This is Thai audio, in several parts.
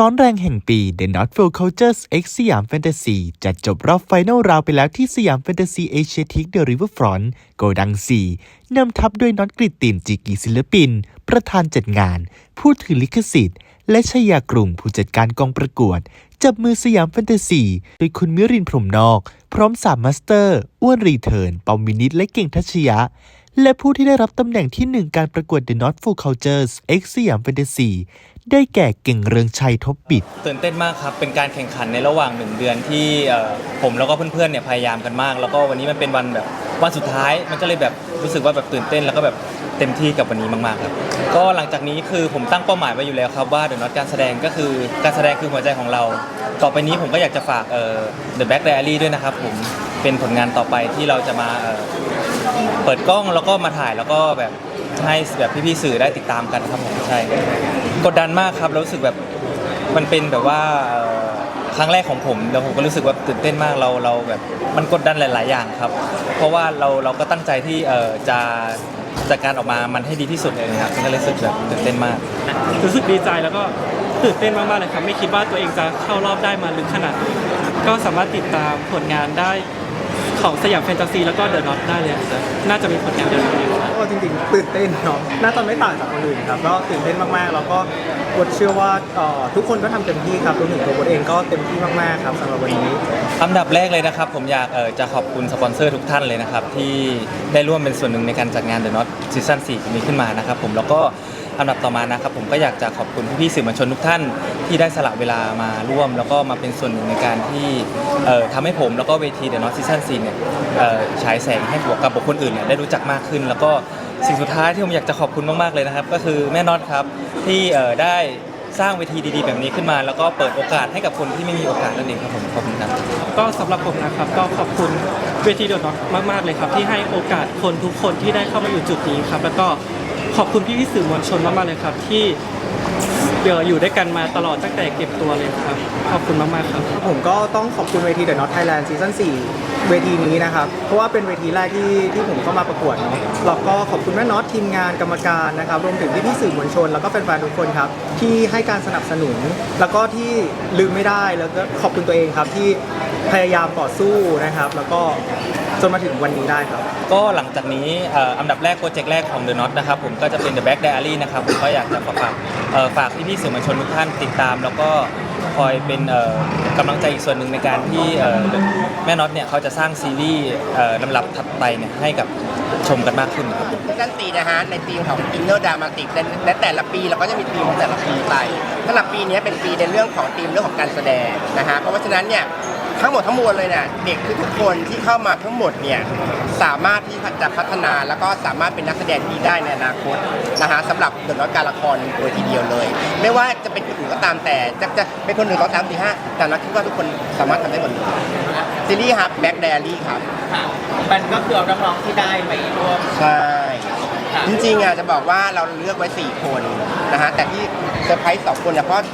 ร้อนแรงแห่งปี The Not f u l Cultures X สยามแฟนตาซีจัดจบรอบไฟนอลราวไปแล้วที่สยามแฟนตาซีเอเชียทิกเดอะริเวอร์ฟรอนต์โกดัง4นำทัพด้วยน็อตกริตตินจิกีศิลปิน ประธานจัดงาน ผู้ถือลิขสิทธิ์ และชยากรุงผู้จัดการกองประกวด จับมือสยามแฟนตาซีโดยคุณมิรินพรมนอก พร้อมสามมาสเตอร์ อ้วนรีเทิร์น เปามินิดและเก่งทัชยะ และผู้ที่ได้รับตำแหน่งที่หนึ่งการประกวด The Not Full Cultures X สยามแฟนตาซีได้แก่เก่งเรืองชัยทบบิด ตื่นเต้นมากครับ เป็นการแข่งขันในระหว่างหนึ่งเดือนที่ผมแล้วก็เพื่อนๆเนี่ยพยายามกันมาก แล้วก็วันนี้มันเป็นวันแบบวันสุดท้ายมันก็เลยแบบรู้สึกว่าแบบตื่นเต้นแล้วก็แบบเต็มที่กับวันนี้มากๆครับก็หลังจากนี้คือผมตั้งเป้าหมายไว้อยู่แล้วครับว่าเด e n น็อตการแสดงก็คือการแสดงคือหัวใจของเรา ต่อไปนี้ผมก็อยากจะฝากเอ่อ The Back Diary ด้วยนะครับผมเป็นผลงานต่อไปที่เราจะมา เปิดกล้องแล้วก็มาถ่ายแล้วก็แบบให้แบบพี่ๆสื่อได้ติดตามกันครับผมใช่กดดันมากครับแล้วรู้สึกแบบมันเป็นแบบว่าครั้งแรกของผมแล้วผมก็รู้สึกว่าตื่นเต้นมากเราเราแบบมันกดดันหลาย ๆ อย่างครับ เพราะว่าเราเราก็ตั้งใจที่เออจะจัดการออกมามันให้ดีที่สุดเลยครับก็เลยรู้สึกแบบตื่นเต้นมาก รู้สึกดีใจแล้วก็ตื่นเต้นมากๆเลยครับไม่คิดว่าตัวเองจะเข้ารอบได้มาลึกขนาดนี้ก็สามารถติดตามผลงานได้ ของสยามแฟนตาซีแล้วก็เดอะน็อตได้เลยครับน่าจะมีผลงานเร็วๆนี้ครับ ก็จริงๆ ตื่นเต้นเนาะน่าจะไม่ต่างจากคนอื่นครับ ก็ตื่นเต้นมากๆ แล้วก็บดเชื่อว่าเอ่อทุกคนก็ทำเต็มที่ครับรวมถึงตัวบดเองก็เต็มที่มากๆ ครับสำหรับวันนี้ อันดับแรกเลยนะครับ ผมอยากเอ่อจะขอบคุณสปอนเซอร์ทุกท่านเลยนะครับ ที่ได้ร่วมเป็นส่วนหนึ่งในการจัดงาน The Not Season 4นี้ขึ้นมานะครับผมแล้วก็ อันดับต่อมานะครับผมก็อยากจะขอบคุณพี่ๆสื่อมวลชนทุกท่านที่ได้สละเวลามาร่วม แล้วก็มาเป็นส่วนหนึ่งในการที่เอ่อทำให้ผมแล้วก็เวที The Not Season 4เนี่ยเอ่อฉายแสงให้กับบุคคลอื่นเนี่ยได้รู้จักมากขึ้น แล้วก็สิ่งสุดท้ายที่ผมอยากจะขอบคุณมากๆเลยนะครับ ก็คือแม่น็อตครับที่เอ่อได้สร้างเวทีดีๆ แบบนี้ขึ้นมา แล้วก็เปิดโอกาสให้กับคนที่ไม่มีโอกาสนั่นเองครับผมขอบคุณครับก็สำหรับผมนะครับก็ขอบคุณเวทีเดอะน็อตมากๆเลยครับที่ให้โอกาสคนทุกคนที่ได้เข้ามาอยู่จุดนี้ครับแล้วก็ ขอบคุณพี่ๆสื่อมวลชนมากๆเลยครับ ที่เดี๋ยวอยู่ด้วยกันมาตลอดตั้งแต่เก็บตัวเลยครับ ขอบคุณมากๆครับ ผมก็ต้องขอบคุณเวที The Not Thailand Season 4เวทีนี้นะครับ เพราะว่าเป็นเวทีแรกที่ที่ผมเข้ามาประกวดเนาะแล้วก็ขอบคุณแม่น็อตทีมงานกรรมการนะครับ รวมถึงพี่ๆสื่อมวลชน แล้วก็แฟนๆทุกคนครับ ที่ให้การสนับสนุน แล้วก็ที่ลืมไม่ได้แล้วก็ขอบคุณตัวเองครับที่ พยายามต่อสู้นะครับ แล้วก็จนมาถึงวันนี้ได้ครับ ก็หลังจากนี้เอ่ออันดับแรกโปรเจกต์แรกของ The Not นะครับผมก็จะเป็น The Back Diary นะครับผมก็อยากจะฝากเอ่อฝากพี่ๆสื่อมวลชนทุกท่านติดตาม แล้วก็คอยเป็นเอ่อกำลังใจอีกส่วนหนึ่งในการที่เอ่อแม่น็อตเนี่ยเขาจะสร้างซีรีส์เอ่อลำดับถัดไปเนี่ยให้กับชมกันมากขึ้นครับซีซั่นสี่นะฮะในธีมของ Inner Dramatic และและแต่ละปีเราก็จะมีธีมของแต่ละปีไปสำหรับปีนี้เป็นปีในเรื่องของธีมเรื่องของการแสดงนะฮะเพราะฉะนั้นเนี่ย ทั้งหมดทั้งมวลเลยเนี่ยเด็กทุกๆคนที่เข้ามาทั้งหมดเนี่ยสามารถที่จะพัฒนาแล้วก็สามารถเป็นนักแสดงที่ได้ในอนาคตนะฮะสำหรับเดอะน้อยการละครโดยทีเดียวเลย ไม่ว่าจะเป็นคนอื่นก็ตามแต่จะจะเป็นคนหนึ่งสองสามสี่ห้าแต่เราคิดว่าทุกคนสามารถทำได้หมดเลยซีรีส์ครับแบ็กไดอารี่ครับมันก็คือเอาน้องๆที่ได้ไปร่วมใช่จริงๆอะจะบอกว่าเราเลือกไว้ 4 คนนะฮะแต่ที่เซอร์ไพรส์สองคนเนี่ยเพราะ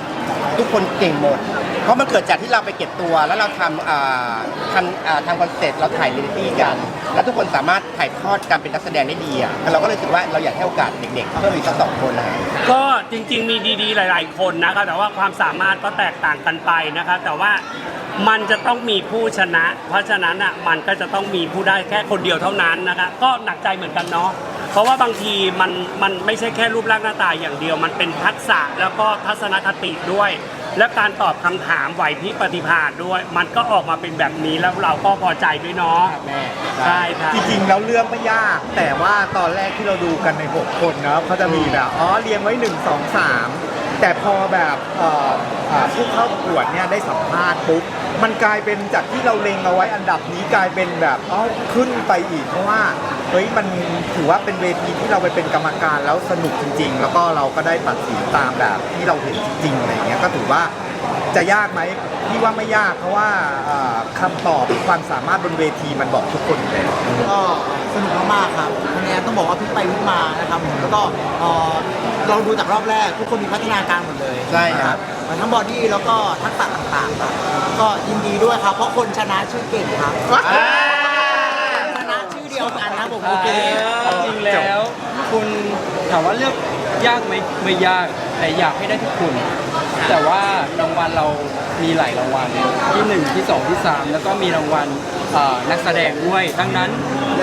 ทุกคนเก่งหมด เพราะมันเกิดจากที่เราไปเก็บตัวแล้วเราทำอ่าทำอ่าทำคอนเซ็ปต์เราถ่ายเรียลิตี้กัน แล้วทุกคนสามารถถ่ายทอดการเป็นนักแสดงได้ดีอะเราก็เลยรู้สึกว่าเราอยากให้โอกาสเด็กๆเพิ่มอีกสักสองคนนะฮะ ก็จริงๆมีดีๆหลาย ๆ คนนะครับแต่ว่าความสามารถก็แตกต่างกันไปนะครับแต่ว่ามันจะต้องมีผู้ชนะ เพราะฉะนั้นอะมันก็จะต้องมีผู้ได้แค่คนเดียวเท่านั้นนะครับก็หนักใจเหมือนกันเนาะเพราะว่าบางทีมันมันไม่ใช่แค่รูปร่างหน้าตาอย่างเดียว มันเป็นทักษะแล้วก็ทัศนคติด้วย และการตอบคำถามไหวพริบปฏิภาณด้วย มันก็ออกมาเป็นแบบนี้แล้วเราก็พอใจด้วยเนาะใช่ครับ จริงๆ แล้วเรื่องไม่ยาก แต่ว่าตอนแรกที่เราดูกันใน 6 คนนะครับเขาจะมีแบบอ๋อเรียงไว้ 1 2 3 แต่พอแบบเอ่ออ่าผู้เข้าประกวดเนี่ยได้สัมภาษณ์ปุ๊บมันกลายเป็นจากที่เราเล็งเอาไว้อันดับนี้กลายเป็นแบบอ๋อขึ้นไปอีกเพราะว่า เฮ้ยมันถือว่าเป็นเวทีที่เราไปเป็นกรรมการแล้วสนุกจริง ๆ แล้วก็เราก็ได้ตัดสินตามแบบที่เราเห็นจริงๆอะไรอย่างเงี้ยก็ถือว่าจะยากไหมพี่ว่าไม่ยากเพราะว่าอ่าคำตอบความสามารถบนเวทีมันบอกทุกคนอยู่แล้วก็สนุกมากๆครับคะแนนต้องบอกว่าพลิกไปพลิกมานะครับผมแล้วก็เอ่อเราดูจากรอบแรก ทุกคนมีพัฒนาการหมดเลยใช่ครับนะทั้งบอดี้แล้วก็ทักษะต่างๆครับก็ยินดีด้วยครับเพราะคนชนะชื่อเก่งครับชนะชื่อเดียวกันนะผม โอเคจริงแล้ว คุณถามว่าเลือกยากไหมไม่ยากแต่อยากให้ได้ทุกคน แต่ว่ารางวัลเรามีหลายรางวัลที่หนึ่งที่สองที่สามแล้วก็มีรางวัลเอ่อนักแสดงด้วยดังนั้น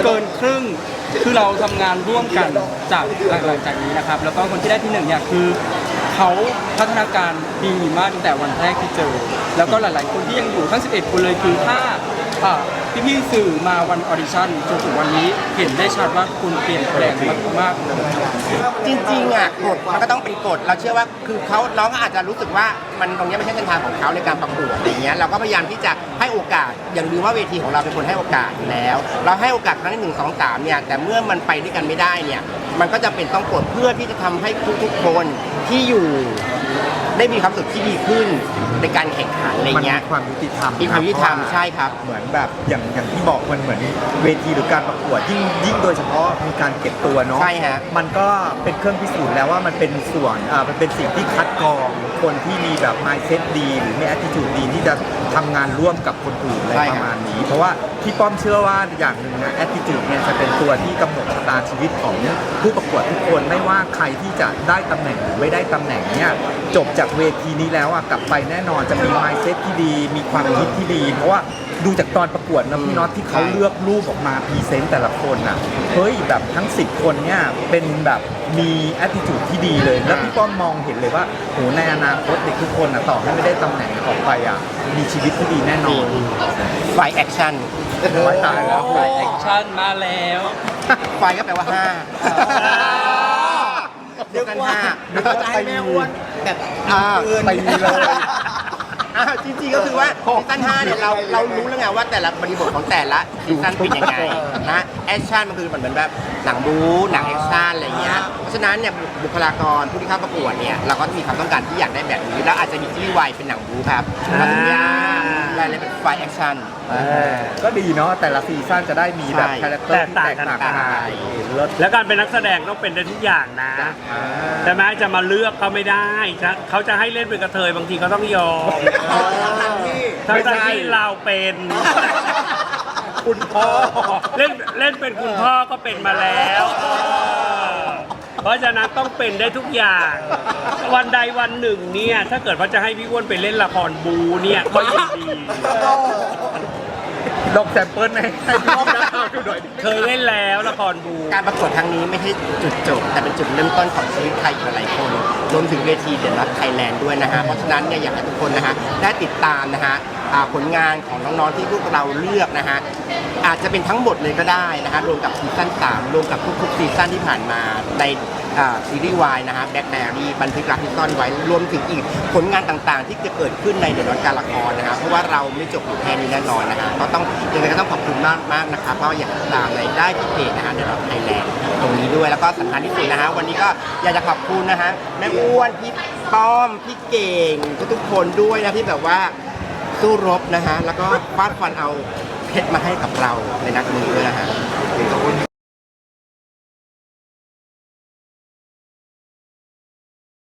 เกินครึ่งคือเราทำงานร่วมกันจากหลังจากนี้นะครับ แล้วก็คนที่ได้ที่หนึ่งเนี่ยคือ เขาพัฒนาการดีมากตั้งแต่วันแรกที่เจอ แล้วก็หลาย ๆ คนที่ยังอยู่ทั้ง 11 คนเลยคือถ้าอ่า พี่ๆสื่อมาวันออดิชั่นจนถึงวันนี้เห็นได้ชัดว่าคุณเปลี่ยนแปลงมากจริงๆอะกฎมันก็ต้องเป็นกฎเราเชื่อว่าคือเขาน้องก็อาจจะรู้สึกว่ามันตรงเนี้ยไม่ใช่เส้นทางของเขาในการประกวดอะไรเงี้ยเราก็พยายามที่จะให้โอกาสอย่างลืมว่าเวทีของเราเป็นคนให้โอกาสอยู่แล้ว เราให้โอกาสครั้งที่หนึ่งสองสามเนี่ยแต่เมื่อมันไปด้วยกันไม่ได้เนี่ยมันก็จะเป็นต้องกดเพื่อที่จะทำให้ทุกๆคน ที่อยู่ได้มีความรู้สึกที่ดีขึ้นในการแข่งขันอะไรมันเงี้มียความยุติธรรมมีความยุติธรรมเพาะว่าใช่ครับ เหมือนแบบอย่างอย่างที่บอกมันเหมือนเวทีหรือการประกวดยิ่งยิ่งโดยเฉพาะมีการเก็บตัวเนาะ ใช่ฮะ มันก็เป็นเครื่องพิสูจน์แล้วว่ามันเป็นส่วนอ่ามันเป็นสิ่งที่คัดกรองคนที่มีแบบ mindset ดี หรือมี attitude ดีที่จะทำงานร่วมกับคนอื่นอะไรใช่ปครับ ระมาณนี้ เพราะว่าพี่ป้อมเชื่อว่าอย่างหนึ่งนะ attitude เนี่ยจะเป็นตัวที่กำหนดชะตาชีวิตของผู้ประกวดทุกคนไม่ว่าใครที่จะได้ตำแหน่งหรือไม่ได้ตำแหน่งเนี่ยจบจากเวทีนี้แล้วอะกลับไปแน่นอนจะมี mindset ที่ดี มีความคิดที่ดี เพราะว่าดูจากตอนประกวดนะพี่น็อตที่เขาเลือกรูปออกมาพรีเซนต์แต่ละคนอะเฮ้ยแบบทั้ง 10 คนเนี่ยเป็นแบบมี attitude ที่ดีเลย แล้วพี่ป้อมมองเห็นเลยว่าโหในอนาคตเด็กทุกคนอะต่อให้ไม่ได้ตำแหน่งออกไปอะมีชีวิตที่ดีแน่นอนไฟแอคชั่นไม่ตายแล้วไฟแอคชั่นมาแล้ว ไฟก็แปลว่าห้า เดียวกันห้าแล้วก็จะให้แม่อ้วนแบบอ่าไปเลยอ่าจริงๆก็คือว่าซีซั่น5เนี่ยเราเรารู้แล้วไงว่าแต่ละบริบทของแต่ละซีซั่นเป็นยังไงนะแอคชั่นมันคือมันเหมือนแบบหนังบู๊หนังแอคชั่นอะไรอย่างเงี้ยเพราะฉะนั้นเนี่ยบุคลากรผู้ที่เข้าประกวดเนี่ยเราก็มีความต้องการที่อยากได้แบบนี้แล้วอาจจะมีที่วายเป็นหนังบู๊ครับแล้วก็ยา รายละเอียดเป็นไฟแอคชั่น ก็ดีเนาะแต่ละซีซั่นจะได้มีแบบใช่ คาแรคเตอร์ที่แตกต่างแตกกัต่างนกันไป เลิศ แล้วการเป็นนักแสดงต้องเป็นได้ทุกอย่างนะแต่แม้จะมาเลือกก็ไม่ได้จะเขาจะให้เล่นเป็นกระเทยบางทีก็ต้องยอมทั้งๆที่เราเป็นคุณพ่อเล่นเล่นเป็นคุณพ่อก็เป็นมาแล้วเออ เพราะฉะนั้นต้องเป็นได้ทุกอย่าง วันใดวันหนึ่งเนี่ย ถ้าเกิดว่าจะให้พี่อ้วนไปเล่นละครบูเนี่ยก็ยินดี ลองแซมเปิลให้ให้พี่ป้อมนักข่าวดูหน่อยดิเคยเล่นแล้วละครบูการประกวดครั้งนี้ไม่ใช่จุดจบ แต่เป็นจุดเริ่มต้นของชีวิตใครอีกหลายคนรวมถึงเวทีเด e นัทไทยแลนด์ด้วยนะฮะเพราะฉะนั้นเนี่ยอยากให้ทุกคนนะฮะได้ติดตามนะฮะอ่าผลงานของน้องๆที่พวกเราเลือกนะฮะอาจจะเป็นทั้งหมดเลยก็ได้นะฮะรวมกับซีซั่น3รวมกับทุกๆซีซั่นที่ผ่านมาใน อ่าซีรีส์วายนะฮะแบ็คแบรี่บันทึกรักที่ซ่อนไว้รวมถึงอีกผลงานต่างๆ ที่จะเกิดขึ้นในเด e นัทการละครนะฮะเพราะว่าเราไม่จบอยู่แค่นี้แน่นอนนะฮะก็ต้องยังไงก็ต้องขอบคุณมากมากๆนะครับเพราะอยากติดตามในได้ที่เพจนะฮะเด e นัทไทยแลนด์ตรงนี้ด้วยแล้วก็สำคัญที่สุดนะฮะวันนี้ก็อยากจะขอบคุณนะฮะแม่อ้วนพี่ป้อมพี่เก่งทุกๆคนด้วยนะที่แบบว่า สู้รบนะฮะ แล้วก็ฟาดฟันเอาเพชรมาให้กับเราในนัดนี้ด้วยนะฮะ